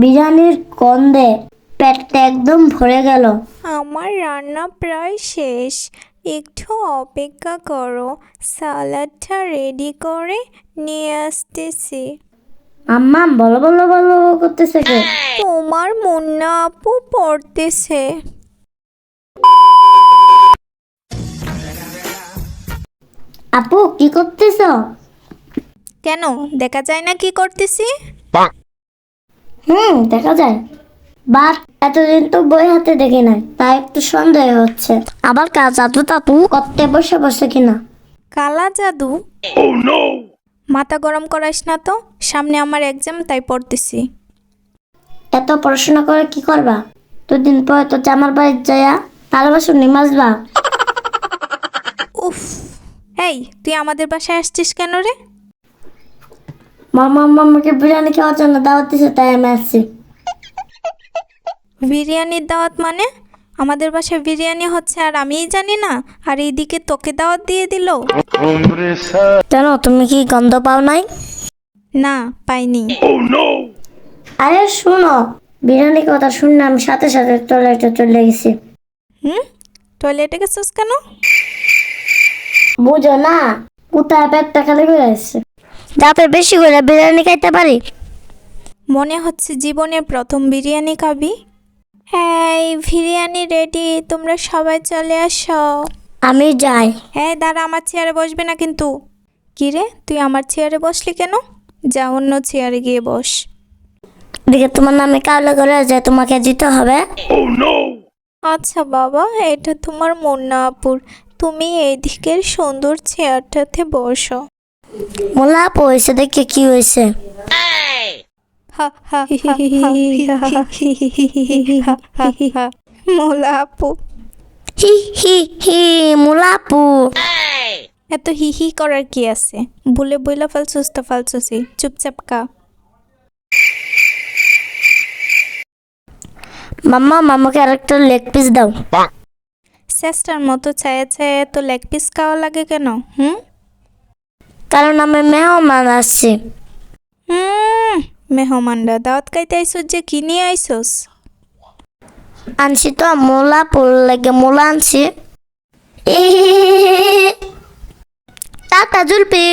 বিরিয়ানির গন্ধে পেটটা একদম ভরে গেল। আমার রান্না প্রায় শেষ। একটু অপেক্ষা করো সালাডটা রেডি করে নিয়ে আসতেছি। আম্মা বলো বলো বলো করতেছে কে? তোমার মুন্না আপু পড়তেছে। আপু কি করতেছ? কেন? দেখা যায় না কি করতেছি? হুম দেখা যায়। বাট এতদিন তো বই হাতে দেখি নাই তাই একটু সন্দেহ হচ্ছে। আবার কাজ আতু তাপু? করতে বসে বসে কিনা। কালা জাদু? মাথা গরম করাইস না তো সামনে আমার এক্সাম তাই পড়তেছি। এত পড়াশোনা করে কি করবা? দুদিন পরে তো জামার বাড়ি যাইয়া ভালোবাসো নিমাজবা। উফ এই তুই আমাদের বাসায় আসছিস কেন রে? মামা মামাকে বিরিয়ানি খাওয়ার জন্য দাওয়াত দিছে তাই আমি আসছি। বিরিয়ানির দাওয়াত মানে? আমাদের বাসায় বিরিয়ানি হচ্ছে আর আমিই জানি না আর এইদিকে তোকে দাওয়াত দিয়ে দিল। কেন তুমি কি গন্ধ পাও নাই? না পাইনি। আরে শুনো বিরিয়ানির কথা শুনলাম আমি সাথে সাথে টয়লেটে চলে গেছি। হুম? টয়লেটে গেছিস কেন? বুঝো না কোথায় পেটটা খালি করে আসছে যাতে বেশি করে বিরিয়ানি খাইতে পারি। মনে হচ্ছে জীবনের প্রথম বিরিয়ানি খাবি। হ্যাঁ বিরিয়ানি রেডি তোমরা সবাই চলে আসো। আমি যাই। হ্যাঁ দাঁড়া আমার চেয়ারে বসবে না কিন্তু। কিরে তুই আমার চেয়ারে বসলি কেন? যা অন্য চেয়ারে গিয়ে বস। দেখে তোমার নামে কালো করে যে তোমাকে দিতে হবে। আচ্ছা বাবা এটা তোমার মুন্না আপুর। তুমি এই দিকের সুন্দর চেয়ারটাতে বসো মোলা পয়সা দেখে কি হয়েছে মোলা আপু হি হি হি মোলাপু এত হি হি করার কি আছে বলে বইলা ফালছুস তো ফালছুসি চুপচাপ কা মাম্মা মামাকে আরেকটা লেগ পিস দাও চেষ্টার মতো ছায়া ছায়া এত লেগ পিস খাওয়া লাগে কেন হুম কারণ আমি মেহমান আসছি হুম মেহমানরা দাওয়াত খাইতে আইসোস যে কি নিয়ে আইসোস আনছি তো মোলা মোলাপুর লাগে মোলা আনছি টাটা জুলপি